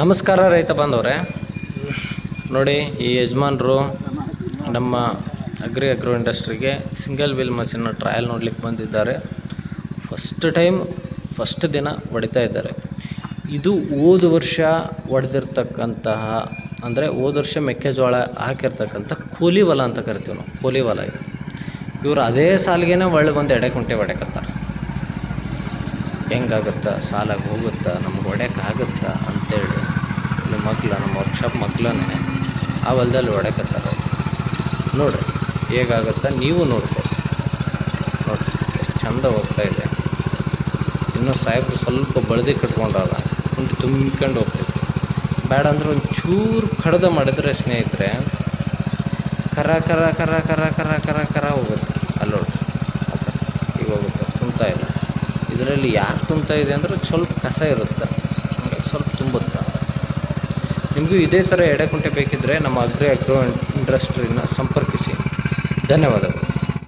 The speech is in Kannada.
ನಮಸ್ಕಾರ ರೈತ ಬಾಂಧವ್ರೆ. ನೋಡಿ, ಈ ಯಜಮಾನರು ನಮ್ಮ ಅಗ್ರಿ ಅಗ್ರೋ ಇಂಡಸ್ಟ್ರಿಗೆ ಸಿಂಗಲ್ ವೀಲ್ ಮಷಿನ್ನ ಟ್ರಯಲ್ ನೋಡ್ಲಿಕ್ಕೆ ಬಂದಿದ್ದಾರೆ. ಫಸ್ಟ್ ಟೈಮ್ ಫಸ್ಟ್ ದಿನ ಹೊಡಿತಾ ಇದ್ದಾರೆ. ಇದು ಹೋದ ವರ್ಷ ಹೊಡೆದಿರ್ತಕ್ಕಂತಹ, ಅಂದರೆ ಹೋದ ವರ್ಷ ಮೆಕ್ಕೆಜೋಳ ಹಾಕಿರ್ತಕ್ಕಂಥ ಕೂಲಿ ಹೊಲ ಅಂತ ಕರಿತೀವಿ ನಾವು ಕೂಲಿ ಹೊಲ ಇದು. ಇವರು ಅದೇ ಸಾಲಿಗೆನೇ ಒಳ್ಳೆ ಬಂದು ಎಡೆ ಕುಂಟೆ ಹೊಡ್ಯಾಕತ್ತಾರೆ ಹೆಂಗಾಗುತ್ತಾ, ಸಾಲಾಗಿ ಹೋಗುತ್ತಾ, ನಮ್ಗೆ ಹೊಡ್ಯೋಕ್ಕಾಗುತ್ತಾ ಅಂತೇಳಿ ಇಲ್ಲಿ ಮಕ್ಕಳು ನಮ್ಮ ವರ್ಕ್ಶಾಪ್ ಮಕ್ಕಳನ್ನೇ ಆ ಹೊಲದಲ್ಲಿ ಹೊಡ್ಯಕತ್ತಾರ ನೋಡಿರಿ, ಹೇಗಾಗುತ್ತಾ ನೀವು ನೋಡ್ಬೋದು ನೋಡಿ ಚಂದ ಹೋಗ್ತಾ ಇದೆ. ಇನ್ನೂ ಸಾಹೇಬ್ರು ಸ್ವಲ್ಪ ಬಳದಿ ಕಟ್ಕೊಂಡಾಗ ಕುಂಟು ತುಂಬ್ಕೊಂಡು ಹೋಗ್ತೈತಿ ಬೇಡ ಅಂದ್ರೆ ಒಂದು ಚೂರು ಕಡ್ದ ಮಾಡಿದ್ರೆ ಸ್ನೇಹಿತರೆ, ಕರ ಕರ ಕರ ಕರ ಕರ ಕರ ಕರ ಹೋಗುತ್ತೆ. ಅಲ್ಲೋಡ್ರಿ ಈಗ ಹೋಗುತ್ತೆ ತುಂಬ್ತಾ ಇದೆ ಇದರಲ್ಲಿ ಯಾಕೆ ತುಂಬ್ತಾ ಇದೆ ಅಂದರೆ ಸ್ವಲ್ಪ ಕಸ ಇರುತ್ತೆ. ಸ್ವಲ್ಪ ತುಂಬುತ್ತೆ. ನಿಮಗೂ ಇದೇ ಥರ ಎಡೆಕುಂಟೆ ಬೇಕಿದ್ದರೆ ನಮ್ಮ ಅಗ್ರಿ ಅಗ್ರೋ ಇಂಡಸ್ಟ್ರಿನ ಸಂಪರ್ಕಿಸಿ. ಧನ್ಯವಾದಗಳು.